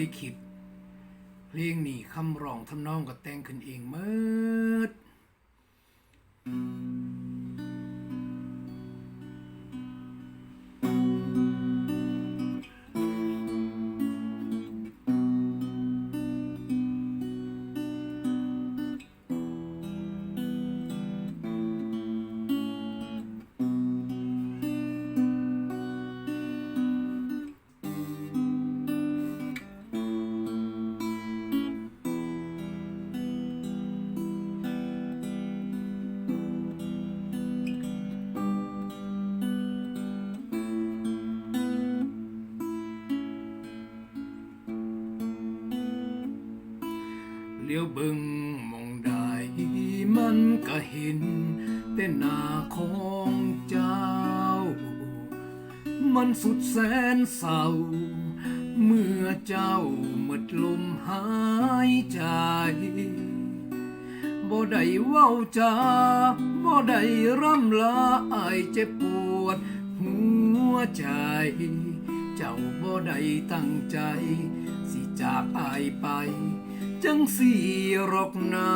ลิขิตเพลงนี้คำร้องทำนองก็แต่งขึ้นเองเมิด ลี้ยวบึงมองได้มันก็เห็นแต่หน้าของเจ้า มันสุดแสนเศร้า เมื่อเจ้าหมดลมหายใจบ่ได้เว้าจาบ่ได้ร่ำลาอายเจ็บปวด หัวใจ เจ้าบ่ได้ตั้งใจ สิจากอายไป จังสีรกนา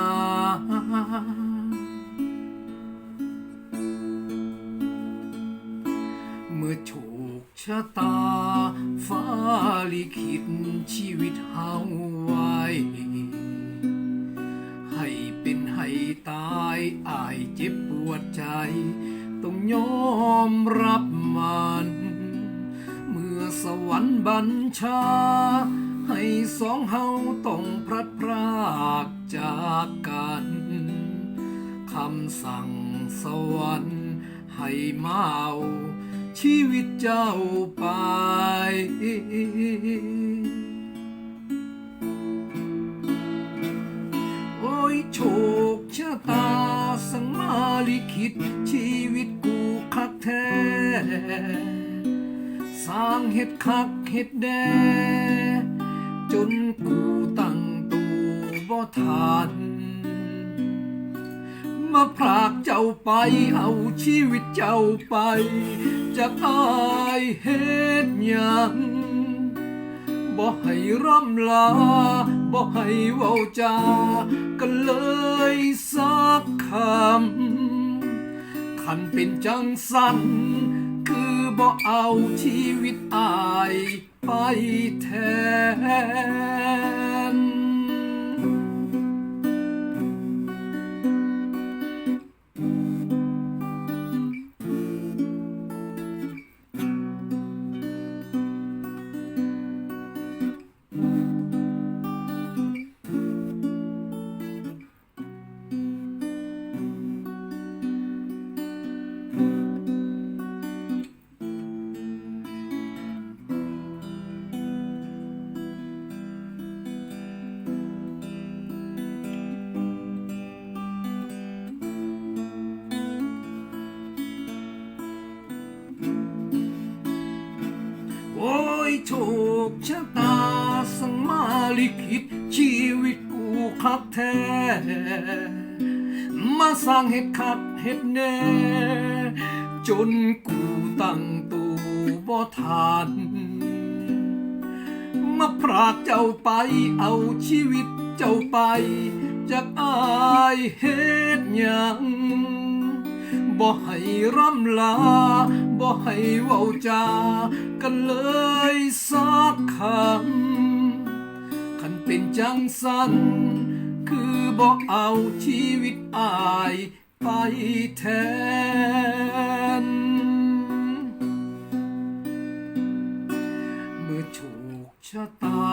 เมื่อโชคชะตา ฟ้าลิขิตชีวิตเฮาไว้ ให้เป็นให้ตายอายเจ็บปวดใจ ต้องยอมรับมัน เมื่อสวรรค์บัญชา ให้สองเฮาต้องพลัดพรากจากกันคำสั่งสวรรค์ให้มาเอาชีวิตเจ้าไป โอ้ยโชคชะตาสังมาลิขิตชีวิตกูคักแท้สร้างเห็ดคักเห็ดแดง จนกูตั้งตูบ่ทัน มาพรากเจ้าไปเอาชีวิตเจ้าไป จากอายเฮ็ดหยังบ่ให้ร่ำลาบ่ให้เว้าจากันเลยสักคำ คันเป็นจังสัน คือบ่เอาชีวิตอาย ไปแโชคชะตาสังมาลิขิตชีวิตกูคักแท้ มาสร้างเห็ดคักเห็ดแน่ จนกูตั้งตูบ่ทันมาพรากเจ้าไปเอาชีวิตเจ้าไปจากอายเฮ็ดหยัง บ่ให้ร่ำลา บ่ให้เว้าจา กันเลยสักคำคันเป็นจังสัน คือบ่เอาชีวิตอายไปแทน เมื่อโชคชะตา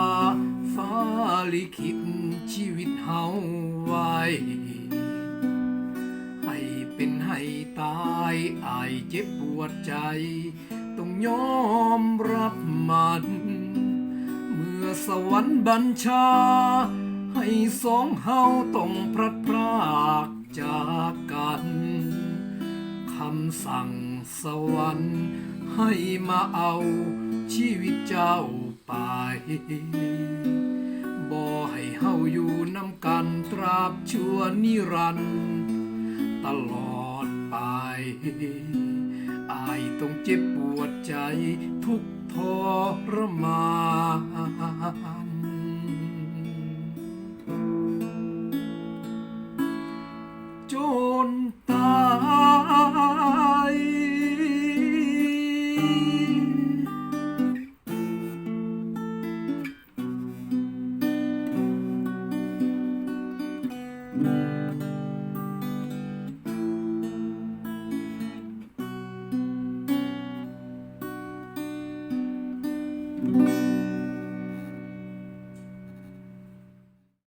ฟ้าลิขิตชีวิตเฮาไว้ อายเจ็บปวดใจ ต้องยอมรับมัน เมื่อสวรรค์บัญชา ให้สองเฮาต้องพลัดพรากจากกันคำสั่งสวรรค์ ให้มาเอาชีวิตเจ้าไปบ่ให้เฮาอยู่นำกันตราบชั่วนิรันดร์ตลอด อายต้องเจ็บปวดใจทุกททรมาน